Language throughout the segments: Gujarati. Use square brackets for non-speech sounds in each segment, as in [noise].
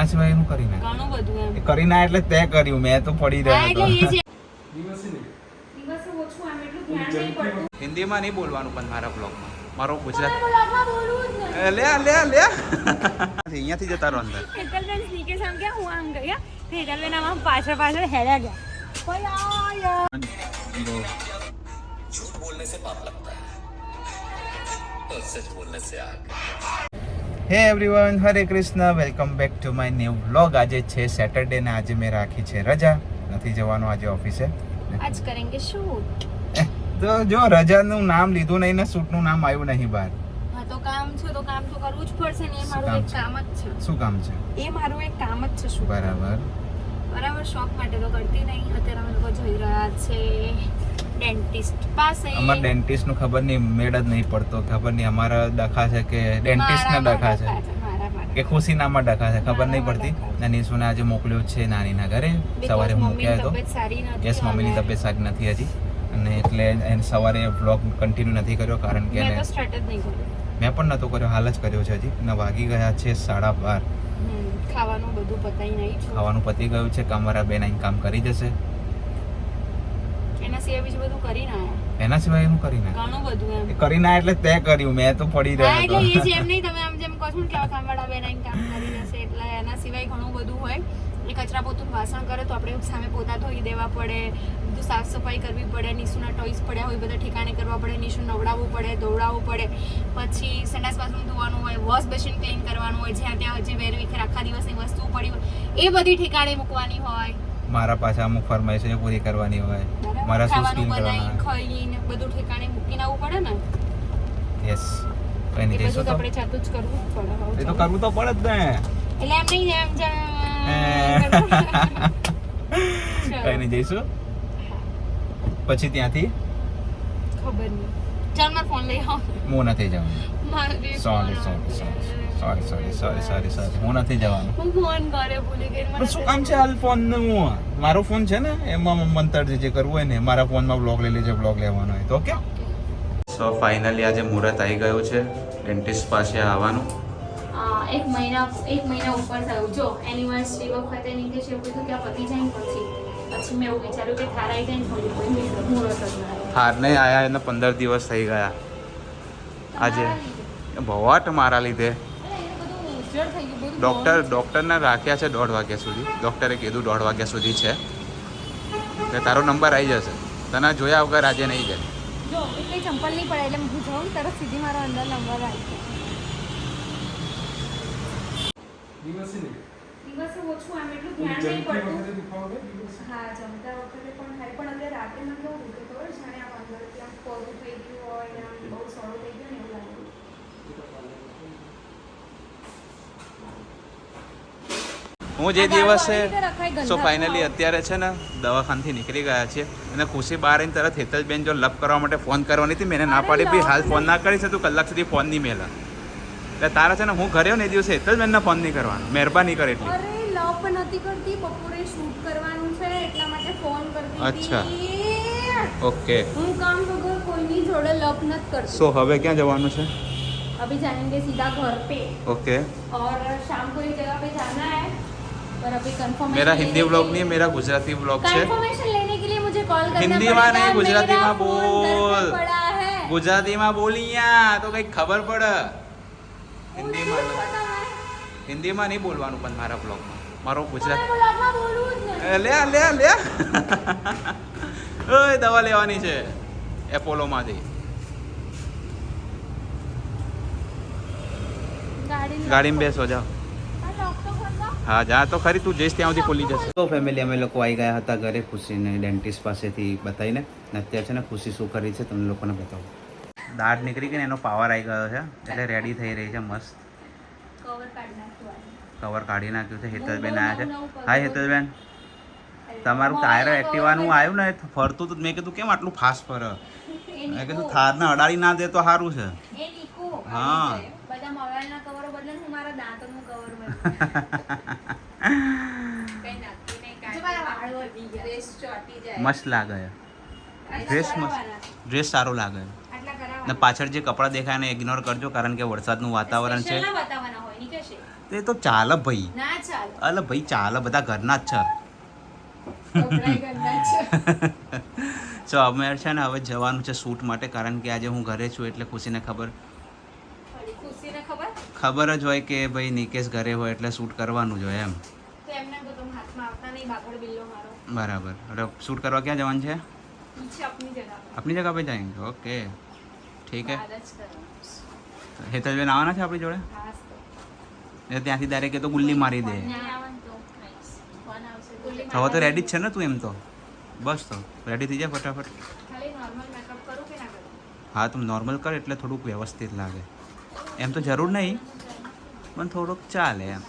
આ સિવાય એનું કરી ના ઘણું બધું એમ. કરી ના એટલે તે કર્યું મેં તો પડી રહ્યો હતો. હિન્દીમાં નહીં બોલવાનું પણ મારા બ્લોગમાં મારો ગુજરાત લે લે લે. અહીંયાથી જતા રહો અંદર. હેતલબેન સ્નીકે સામ કે હું આમ ગયા હેતલબેન આમ પાછળ પાછળ હેડ્યા ગયા. કોઈ આ झूठ बोलने से पाप लगता है और सच बोलने से आग hey everyone Hare Krishna welcome back to my new vlog. આજે છે સેટરડે ને આજે મેં રાખી છે રજા. નથી જવાનું આજે ઓફિસે. આજ કરેંગે શૂટ તો જો રજાનું નામ લીધું નહીં ને શૂટનું નામ આવ્યું નહીં બહાર. હા તો કામ છે તો કામ તો કરવું જ પડશે ને એ મારું એક કામ જ છે? શું કામ છે? એ મારું એક કામ જ છે શું બરાબર. બરાબર શોખ માટે તો કરતી નહીં. અત્યારે અમે લોકો જઈ રહ્યા છે. ડેન્ટિસ્ટ પાસે અમાર ડેન્ટિસ્ટનું ખબર નહીં મેળ જ નહીં પડતો. ખબર નહીં અમારા ડખા છે કે ડેન્ટિસ્ટ ના ડખા છે? કે ખુશી કે ખુશીનામાં ડખા છે ખબર નહીં પડતી? અને નિશુને આજે મોકલ્યો છે નાનીના ઘરે. સવારે મૂક્યા હતો. યસ મમ્મીની તબિયત સારી નથી હજી. અને એટલે એને સવારે વ્લોગ કન્ટિન્યુ નથી કર્યો કારણ કે મેં પણ નહોતો કર્યો હાલ જ કર્યો છે હજી. અને વાગી ગયા છે સાડા બાર. ખાવાનું બધું પતાઈ નહીં છું ખાવાનું પતી ગયું છે કામવાળા બેન અહીં કામ કરી જશે. એના સિવાય બીજું બધું કરી ના એના સિવાય એનું કરી ઘણું બધું એમ. કરી ના એટલે તે કર્યું મેં તો પડી હા રહ્યો એટલે એ જેમ નહીં તમે આમ જેમ કહો છો કે કામવાળા બેન આઈને કામ કરી લેશે એટલે એના સિવાય ઘણું બધું હોય. એ કચરા પોતું વાસણ કરે તો આપણે સામે પોતા ધોઈ દેવા પડે બધું સાફ સફાઈ કરવી પડે નિશુના ટોયસ પડ્યા હોય બધા ઠેકાણે કરવા પડે નિશુ નવડાવવું પડે દોવડાવવું પડે. પછી સંડાસ બાથરૂમ ધોવાનું હોય વોશ બેસિન ક્લીન કરવાનું હોય જ્યાં ત્યાં જે વેર વિખેર આખા દિવસની વસ્તુ પડી હોય એ બધી ઠેકાણે મૂકવાની હોય. મારા પાછા અમુક ફરમાઈશો પૂરી કરવાની હોય મારા શું સ્કીમ કરવાના. ખાઈને બધું ઠેકાણે મૂકીને આવવું પડે ને? યસ કઈ નહીં જઈશું તો આપણે જાતું જ કરવું પડે એ તો કરવું તો પડે જ ને. એટલે એમ નહીં એમ જ [laughs] કઈ નહીં જઈશું? પછી ત્યાંથી? ખબર નહીં. ચાલ મારો ફોન લઈ આવ. હું નથી જવાનું. મારે sorry sorry sorry sorry sorry sorry sorry sorry હું નથી જવાનું. હું ફોન કરે ભૂલી ગઈ મને શું કામ છે હાલ ફોન હું મારો ફોન છે ને? એમાં મંતર જે કરવું હોય ને મારા ફોનમાં બ્લોગ લઈ લેજે બ્લોગ લેવાનો હોય તો ઓકે સો ફાઇનલી આજે મુહૂર્ત આવી ગયું છે. ડેન્ટિસ્ટ પાસે આવવાનું. એક મહિના એક મહિના ઉપર થયું. જો એનિવર્સરી વખતે નીકળે એવું કીધું કે આ પતી જાય પછી. પછી મેં એવું વિચાર્યું કે થાર આવી જાય થોડી કોઈ મુહૂર્ત જ ના આયા એને પંદર દિવસ થઈ ગયા. આજે ભવાટ મારા લીધે અરે, એ બધું ઉજ્જડ થઈ ગયું, બધું ડૉક્ટર ડૉક્ટરને રાખ્યા છે દોઢ વાગ્યા સુધી. ડૉક્ટરે કીધું દોઢ વાગ્યા સુધી છે. એટલે તારો નંબર આવી જશે. તને જોયા વગર આજે નહીં જાય. જો એટલે ચંપલ નહીં પડે એટલે હું જાઉં તરત સીધી મારો અંદર નંબર આવી જાય. દિવસે ઓછું આમ એટલું ધ્યાન નહીં પડતું. હા જમતા વખતે પણ થાય પણ અત્યારે રાતે મને કેવું દુખે ખબર છે જાણે આમ અંદરથી આમ કોરું થઈ ગયું હોય આમ બહુ સડો થઈ ગયો ને એવું લાગે. હું જે આ દારૂ દિવસે આવી રીતે રખાય ગંદા સો ફાઇનલી ખાઓ. અત્યારે છે ને દવાખાનથી નીકળી ગયા છીએ અને ખુશી બહાર આવીને તરત હેતલબેન જો લપ કરવા માટે ફોન કરવાની હતી મેં એને ના અરે પાડી બી લપ હાલ ફોન ના નથી. કરી છે તું કલાક સુધી ફોન નહીં મેલા એટલે તારા છે ને હું ઘરે ને એ દિવસે હેતલબેનને ફોન નહીં કરવાનો મહેરબાની કરે એટલી અરે લપ નથી કરતી બપોરે શૂટ કરવાનું છે એટલા માટે ફોન કરતી અચ્છા. હતી ઓકે હું કામ વગર કોઈની જોડે લપ નથી કરતી સો હવે ક્યાં જવાનું છે अभी जाएंगे सीधा घर पे ओके और शाम को एक जगह पे जाना है पर अभी कंफर्मेशन मेरा हिंदी ब्लॉग नहीं मेरा गुजराती ब्लॉग है कंफर्मेशन लेने के लिए मुझे कॉल करना हिंदी में नहीं गुजराती में बोल गुजराती में बोलिया तो કઈ ખબર પડે હિન્દી માં હિન્દી માં નહીં બોલવાનું પણ મારા બ્લોગમાં મારો ગુજરાત લે લે લે ઓય દવા લેવાની છે એપોલો માંથી ગાડીમાં બેસો જાઓ હા જા તો ખરી તું જઈશ ત્યાં સુધી ખુલી જશે. તો ફેમિલી અમે લોકો આવી ગયા હતા ઘરે ખુશીને ડેન્ટિસ્ટ પાસેથી બતાવીને. ને અત્યારે છે ને ખુશી શું કરી છે તમને લોકોને બતાવું. દાઢ નીકળી ગઈ ને એનો પાવર આવી ગયો છે. એટલે રેડી થઈ રહી છે મસ્ત. કવર કાઢી નાખ્યું આને. કવર કાઢી નાખ્યું છે હેતલબેન આવ્યા છે. હા. હાય હેતલબેન. તમારું ટાયર એક્ટિવાનું આવ્યું. ને? ફરતું હતું મેં કીધું કેમ આટલું ફાસ્ટ ફરે? [laughs] મેં કીધું થારને અડાડી ના દે તો સારું છે. હા. બધા મોબાઈલના કવરો બદલે હું મારા દાંતનું કવર બદલું. કઈ નાખતી નહીં કાંઈ. જો મારા વાળ વધી ગયા. ડ્રેસ ચોંટી જાય. [laughs] મસ્ત લાગે. ડ્રેસ મસ્ત. ડ્રેસ સારો લાગે. ને પાછળ જે કપડાં દેખાય ને ઇગ્નોર કરજો કારણ કે વરસાદનું વાતાવરણ છે. તો એ તો ચાલે ભાઈ. અલે ભાઈ ચાલે બધા ઘરના જ છે. સો [laughs] અમે છે ને હવે જવાનું છે શૂટ માટે કારણ કે આજે હું ઘરે છું એટલે ખુશીને ખબર ખબર જ હોય કે ભાઈ નિકેશ ઘરે હોય એટલે શૂટ કરવાનું જ હોય એમ. બરાબર. એટલે શૂટ કરવા ક્યાં જવાનું છે? આપની જગા પર. જાયંગે ઓકે. ઠીક હે. હેતલબેન આવવાના છે આપણી જોડે? એ ત્યાંથી ડાયરેક્ટ તો ગુલ્લી મારી દે. હવે તો રેડી જ છે ને તું એમ તો? બસ તો. રેડી થઈ જાય ફટાફટ. હા તું નોર્મલ કર એટલે થોડુંક વ્યવસ્થિત લાગે. એમ તો જરૂર નહીં પણ થોડુંક ચાલે એમ.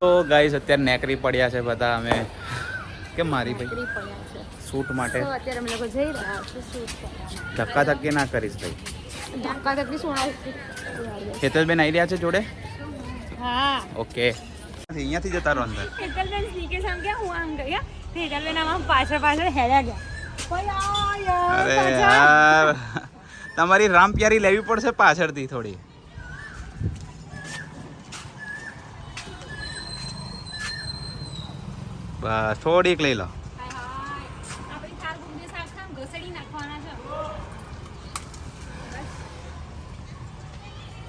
તો ગાઈસ અત્યારે નેકરી પડ્યા છે બધા અમે. કેમ મારી ભાઈ? નોકરી શૂટ માટે. અત્યારે અમે લોકો જઈ રહ્યા છે ધક્કા ધક્કી ના કરીશ ભાઈ. ધક્કા ધક્કી સોના હેતલબેન આવી રહ્યા છે જોડે? હા. ઓકે અહીંયાથી જતા રહો અંદર. હેતલબેન સ્નીકે સામ ગયા હું આમ ગયા હેતલબેન આમ પાછળ પાછળ હેડ્યા ગયા. કોઈ આ યાર અરે યાર. તમારી રામ પ્યારી લેવી પડશે પાછળથી થોડી. બસ, થોડીક લઈ લો.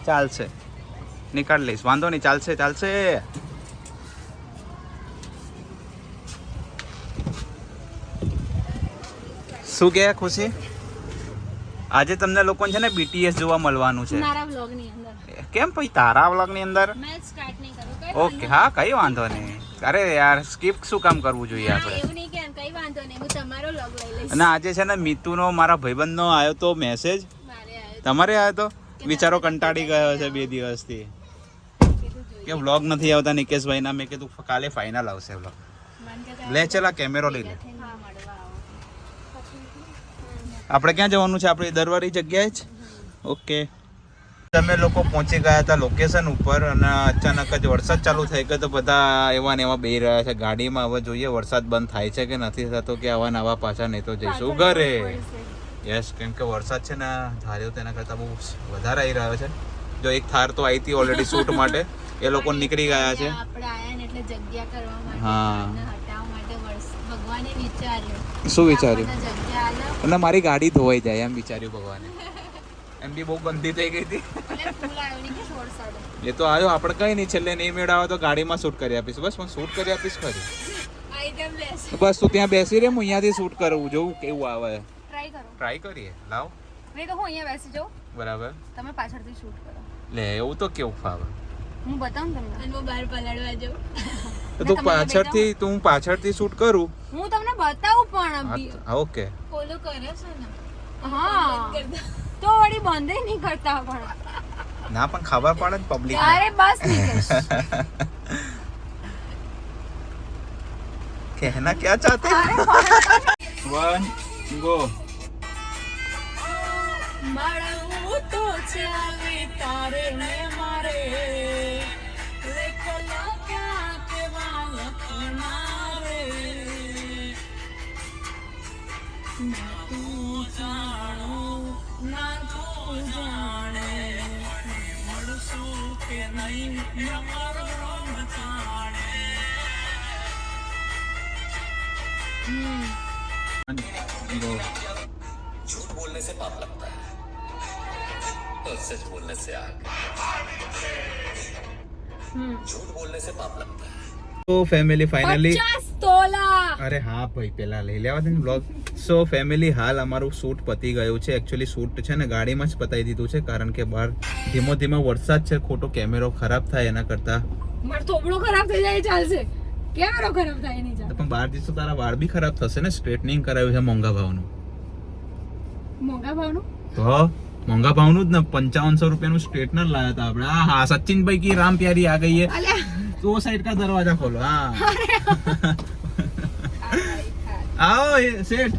ચાલશે. નીકાળ લઈશ. વાંધો નહીં, ચાલશે ચાલશે. શું કે ખુશી? આજે તમને લોકોને છે ને બીટીએસ જોવા મળવાનું છે. મારા ની અંદર. કેમ પછી તારા અંદર? મેં સ્ટાર્ટ નહીં કરું ઓકે હા કઈ વાંધો નહીં. અરે યાર સ્કીપ શું કામ કરવું જોઈએ આપણે? એવું નહીં કેમ કઈ વાંધો નહીં. હું તમારો vlog લઈ લઈશ. અને આજે છે ને મિતુનો મારા ભાઈબંધનો આવ્યો તો મેસેજ તમારે આવ્યો તો? બિચારો કંટાળી ગયો છે બે દિવસથી. કે વ્લોગ નથી આવતા નિકેશભાઈના મેં કીધું કાલે ફાઇનલ આવશે વ્લોગ. લે ચલા. કેમેરો લઈ લે. આપણે ક્યાં જવાનું છે? આપણી દરવારી જગ્યાએ જ? ઓકે તમે લોકો પહોંચી ગયા હતા લોકેશન ઉપર અને અચાનક જ વરસાદ ચાલુ થઈ ગયો તો બધા એવા ને એવા બે રહ્યા છે. ગાડીમાં હવે જોઈએ વરસાદ બંધ થાય છે કે નથી થતો કે આવા નવા પાછા નહીં તો જઈશું. ઘરે. યસ કેમ કે વરસાદ છે ને ધાર્યો તેના કરતાં બહુ વધારે આવી રહ્યો છે. જો એક થાર તો આવી હતી ઓલરેડી શૂટ માટે. એ લોકો નીકળી ગયા છે. ને હા. ઝાડને હટાવવા માટે વર્ષ- ભગવાને વિચાર્યું શું વિચાર્યું? અને મારી ગાડી ધોવાઈ જાય એમ વિચાર્યું ભગવાને. એમ બી બહુ ગંદી થઈ ગઈ હતી. એટલે ફૂલ આવ્યો નહીં કે છોડ સાડો. એ તો આવ્યો આપણે કઈ નહીં છેલ્લે નહીં મેળાવે તો ગાડીમાં શૂટ કરી આપીશ. બસ પણ શૂટ કરી આપીશ ખરી બસ. તું ત્યાં બેસી રહે હું અહીંયાથી શૂટ કરવું જોઉં કેવું આવે. ટ્રાય કરો. ટ્રાય કરીએ લાવ. નહીં તો હું અહીંયા બેસી જાઉં. બરાબર. તમે પાછળથી શૂટ કરો. લે એવું તો કેવું ફાવે. હું બતાવું તમને. અને હું બહાર પલાળવા જાઉં. તું પાછળથી તું પાછળથી શૂટ કરું. હું તમને બતાવું પણ ઓકે ફોલો કરે છે ને. હા. તો વળી બંધ નહીં કરતા પણ. ના પણ ખબર પડે ને પબ્લિક અરે બસ કહેના [laughs] ક્યાં ચાહતે વન ગો મળવું તો છે તારે ને મારે. झूठ बोलने से पाप लगता है। और सच बोलने से आग। हम्म। झूठ बोलने से पाप लगता है। तो फैमिली फाइनली તોલા. અરે હા ભાઈ પેલા લઈ લેવા દે બ્લોગ સો ફેમિલી હાલ અમારું સૂટ પતી ગયું છે. એકચ્યુઅલી સૂટ છે ને ગાડીમાં જ પતાવી દીધું છે કારણ કે બહાર ધીમો ધીમો વરસાદ છે ખોટો કેમેરો ખરાબ થાય એના કરતા. માર થોબડો ખરાબ થઈ જાય ચાલશે. કેમેરો ખરાબ થાય નહીં ચાલે. પણ બહાર જઈશું તારા વાળ બી ખરાબ થશે ને? સ્ટ્રેટનિંગ કરાવ્યું છે મોંઘા ભાવનું. મોંઘા ભાવનું? તો મોંઘા ભાવનું જ ને. પંચાવનસો રૂપિયાનું સ્ટ્રેટનર લાવ્યા હતા આપણે. હા હા ભાઈ કી રામ પ્યારી આ ગઈ હે. તો સાઈડ કા દરવાજા ખોલો હા. આવો શેઠ.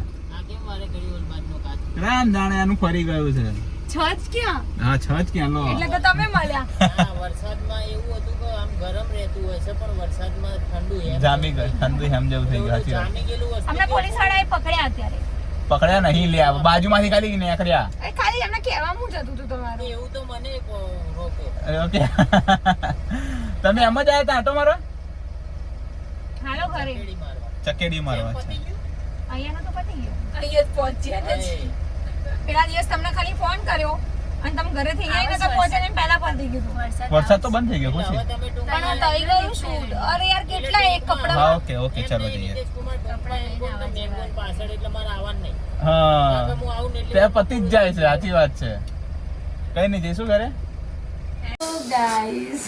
રામ જાણે આનું ફરી ગયું છે. બાજુમાંથી ખાલી ખાલી એમને કહેવા હું જતું હતું તમારું. એવું તો મને રોકે. ઓકે. [laughs] તમે એમ જ આવ્યા હતા મારો હાલો ઘરે. ચકેડી મારવા. ચકેડી મારવા અહીંયાનો તો પતી ગયો. અહીંયા જ પહોંચ્યા જ. પેલા દિવસ તમને ખાલી ફોન કર્યો અને તમે ઘરેથી ગયા નતા પહોંચ્યા ને પહેલા પતી ગયું વરસાદ તો બંધ થઈ ગયો એટલે ખુશી. પણ થઈ ગયું શૂટ અરે યાર કેટલા એક હા કપડા? ઓકે ઓકે ચાલો જઈએ. કપડા પાછળ એટલે મારે આવવાનું નહીં. હા. હું એટલે પતી જ જાય છે સાચી વાત છે. કઈ નહીં જઈશું ઘરે? ગાઈઝ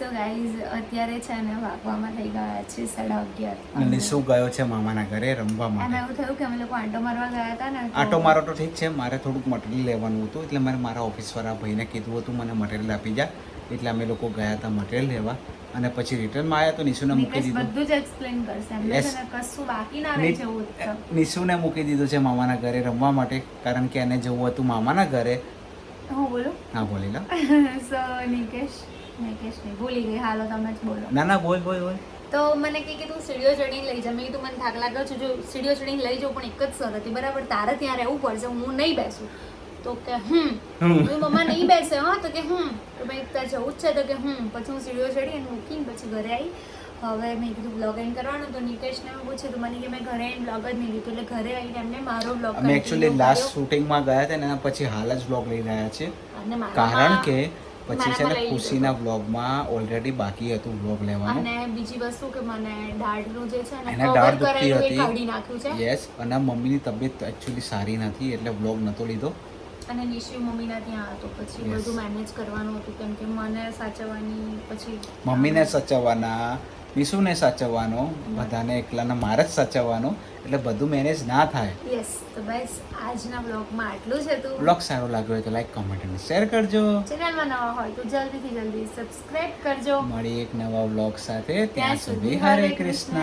સો ગાઈઝ અત્યારે છે ને વાગવામાં થઈ ગયા છે સાડા અગિયાર. નિશુ ગયો છે મામાના ઘરે રમવા માટે માટે? એવું થયું કે અમે લોકો આંટો મારવા ગયા હતા ને આંટો મારો તો ઠીક છે મારે થોડુંક મટીરિયલ લેવાનું હતું એટલે મારે મારા ઓફિસવાળા ભાઈને કીધું હતું મને મટીરિયલ આપી જા. એટલે અમે લોકો ગયા હતા મટીરિયલ લેવા. અને પછી રિટર્નમાં આવ્યા તો નિશુને મૂકી દીધું. બધું જ એક્સપ્લેન કરશે. છે કશું બાકી ના રહે નિ- નિશુને મૂકી દીધું છે મામાના ઘરે રમવા માટે કારણ કે એને જવું હતું મામાના ઘરે. હું બોલું. હા બોલી લો. [laughs] સો નિકેશ. નહીં ભૂલી ગઈ. હાલો તમે જ બોલો. ના ના બોલ બોલ બોલ. તો મને કહે કે તું સીડીઓ ચડીને લઈ જા. મેં કીધું મને થાક લાગ્યો છે. જો સીડીઓ ચડીને લઈ જાઉં પણ એક જ સર હતી. બરાબર તારે ત્યાં રહેવું પડશે હું નહીં બેસું. તો કે હમ. મમ્મા નહીં બેસે હા. તો કે હમ. તો ભાઈ ત્યાં જવું જ છે. તો કે હમ. પછી હું સીડીઓ ચડી અને મૂકીને પછી ઘરે આવી હવે મેં કીધું બ્લોગ એન્ડ કરવાનું. તો નિકેશને મેં પૂછ્યું તો મને કે મેં ઘરે આવીને બ્લોગ જ નહીં લીધું. એટલે ઘરે આવીને એમને મારો બ્લોગ અમે એકચ્યુઅલી લાસ્ટ શૂટિંગમાં ગયા હતા ને પછી હાલ જ બ્લોગ લઈ રહ્યા છે કારણ કે પછી છે ને ખુશીના વ્લોગમાં ઓલરેડી બાકી હતું વ્લોગ લેવાનું. અને બીજી વસ્તુ કે મને દાઢનું જે છે ને દાઢ દુખતી હતી. કાઢી નાખ્યું છે. યસ અને મમ્મીની તબિયત એકચ્યુઅલી સારી નથી એટલે વ્લોગ નહોતો લીધો. અને નિશુ મમ્મીના ત્યાં હતો. પછી બધું મેનેજ કરવાનું હતું કેમ કે મને સાચવવાની પછી મમ્મીને સાચવવાના નિશુને સાચવવાનો બધાને એકલાને મારે જ સાચવવાનો એટલે બધું મેનેજ ના થાય. યસ તો બસ આજના બ્લોગમાં આટલું છે હતું. બ્લોગ સારો લાગ્યો હોય તો લાઈક કમેન્ટ અને શેર કરજો. ચેનલમાં નવા હોય તો જલ્દીથી જલ્દી સબસ્ક્રાઇબ કરજો. મળી એક નવા બ્લોગ સાથે. ત્યાં સુધી હરે કૃષ્ણ.